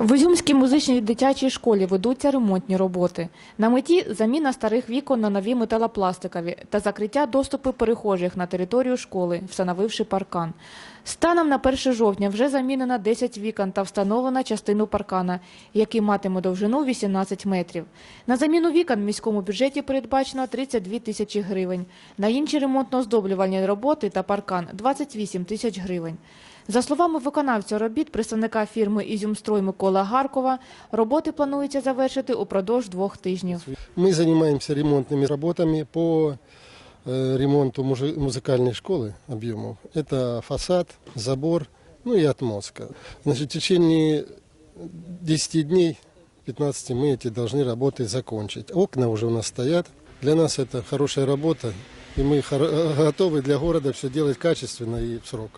В Ізюмській музичній дитячій школі ведуться ремонтні роботи. На меті заміна старих вікон на нові металопластикові та закриття доступу перехожих на територію школи, встановивши паркан. Станом на 1 жовтня вже замінено 10 вікон та встановлено частину паркана, який матиме довжину 18 метрів. На заміну вікон в міському бюджеті передбачено 32 тисячі гривень. На інші ремонтно-оздоблювальні роботи та паркан – 28 тисяч гривень. За словами виконавця робіт, представника фірми «Ізюмстрой» Микола Гаркова, роботи планується завершити упродовж двох тижнів. Мы занимаемся ремонтными работами по э, ремонту мужи- музыкальной школы объемов. Это фасад, забор, ну и отмостка. Значит, в течение 10 дней, 15 мы эти должны работы закончить. Окна уже у нас стоят. Для нас это хорошая работа, и мы хоро- готовы для города все делать качественно и в срок.